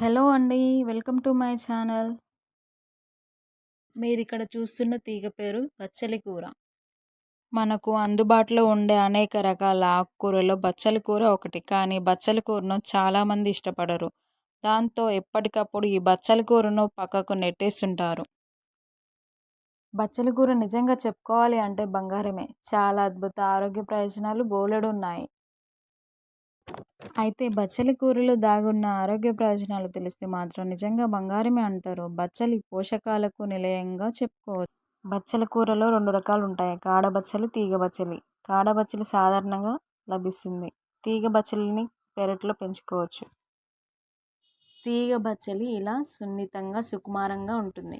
Hello అండి welcome to my channel. మీరు ఇక్కడ చూస్తున్న తీగ పేరు బచ్చలి కూర. మనకు అందుబాటులో ఉండే అనేక రకాల ఆకుకూరలో బచ్చలి కూర ఒకటి కానీ బచ్చలి కూరను చాలామంది ఇష్టపడరు. దాంతో ఎప్పటికప్పుడు ఈ బచ్చలి కూరను పక్కకు నెట్టేస్తుంటారు. బచ్చలి కూర నిజంగా చెప్పుకోవాలి అంటే బంగారమే. చాలా అద్భుత ఆరోగ్య ప్రయోజనాలు బోలెడు ఉన్నాయి అయితే బచ్చలి కూరలో దాగున్న ఆరోగ్య ప్రయోజనాలు తెలిస్తే మాత్రం నిజంగా బంగారమే అంటారు. బచ్చలి పోషకాలకు నిలయంగా చెప్పుకోవచ్చు. బచ్చల కూరలో రెండు రకాలు ఉంటాయి. కాడబచ్చలి తీగ బచ్చలి. కాడబచ్చలి సాధారణంగా లభిస్తుంది. తీగ బచ్చలిని పెరట్లో పెంచుకోవచ్చు. తీగ బచ్చలి ఇలా సున్నితంగా సుకుమారంగా ఉంటుంది.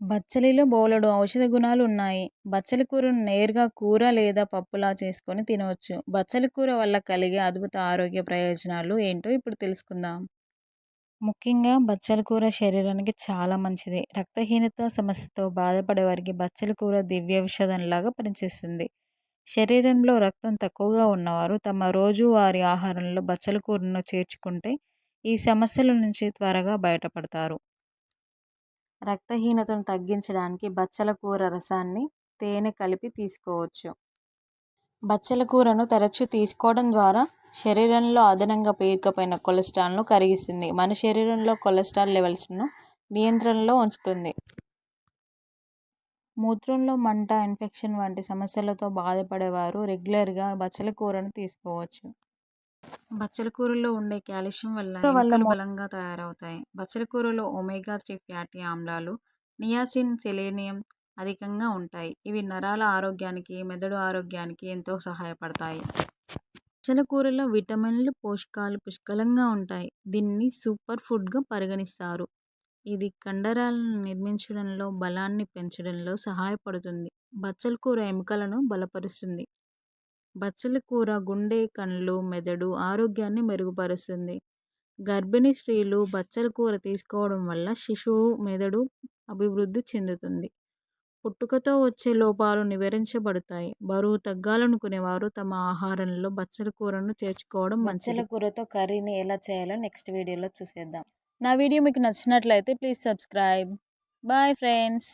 బచ్చలిలో బోలెడు ఔషధ గుణాలు ఉన్నాయి. బచ్చలి కూరను నేరుగా కూర లేదా పప్పులా చేసుకొని తినవచ్చు. బచ్చలి కూర వల్ల కలిగే అద్భుత ఆరోగ్య ప్రయోజనాలు ఏంటో ఇప్పుడు తెలుసుకుందాం. ముఖ్యంగా బచ్చలి కూర శరీరానికి చాలా మంచిది. రక్తహీనత సమస్యతో బాధపడే వారికి బచ్చలి కూర దివ్య ఔషధంలాగా పనిచేస్తుంది. శరీరంలో రక్తం తక్కువగా ఉన్నవారు తమ రోజువారీ ఆహారంలో బచ్చలి కూరను చేర్చుకుంటే ఈ సమస్యల నుంచి త్వరగా బయటపడతారు. రక్తహీనతను తగ్గించడానికి బచ్చల కూర రసాన్ని తేనె కలిపి తీసుకోవచ్చు. బచ్చల కూరను తరచూ తీసుకోవడం ద్వారా శరీరంలో అదనంగా పేరుకుపోయిన కొలెస్ట్రాల్ను కరిగిస్తుంది. మన శరీరంలో కొలెస్ట్రాల్ లెవెల్స్ను నియంత్రణలో ఉంచుతుంది. మూత్రంలో మంట ఇన్ఫెక్షన్ వంటి సమస్యలతో బాధపడేవారు రెగ్యులర్గా బచ్చల కూరను తీసుకోవచ్చు. బచ్చల కూరలో ఉండే కాల్షియం వల్ల ఎముకలు బలంగా తయారవుతాయి. బచ్చల కూరలో ఒమేగా త్రీ ఫ్యాటీ ఆమ్లాలు నియాసిన్ సెలేనియం అధికంగా ఉంటాయి. ఇవి నరాల ఆరోగ్యానికి మెదడు ఆరోగ్యానికి ఎంతో సహాయపడతాయి. బచ్చల కూరలో విటమిన్లు పోషకాలు పుష్కలంగా ఉంటాయి. దీన్ని సూపర్ ఫుడ్గా పరిగణిస్తారు. ఇది కండరాలను నిర్మించడంలో బలాన్ని పెంచడంలో సహాయపడుతుంది. బచ్చల కూర ఎముకలను బలపరుస్తుంది. బచ్చల కూర గుండె కళ్ళు మెదడు ఆరోగ్యాన్ని మెరుగుపరుస్తుంది. గర్భిణీ స్త్రీలు బచ్చల కూర తీసుకోవడం వల్ల శిశువు మెదడు అభివృద్ధి చెందుతుంది. పుట్టుకతో వచ్చే లోపాలు నివారించబడతాయి. బరువు తగ్గాలనుకునే వారు తమ ఆహారంలో బచ్చల కూరను చేర్చుకోవడం బచ్చల కూరతో కర్రీని ఎలా చేయాలో నెక్స్ట్ వీడియోలో చూసేద్దాం. నా వీడియో మీకు నచ్చినట్లయితే ప్లీజ్ సబ్స్క్రైబ్. Bye friends.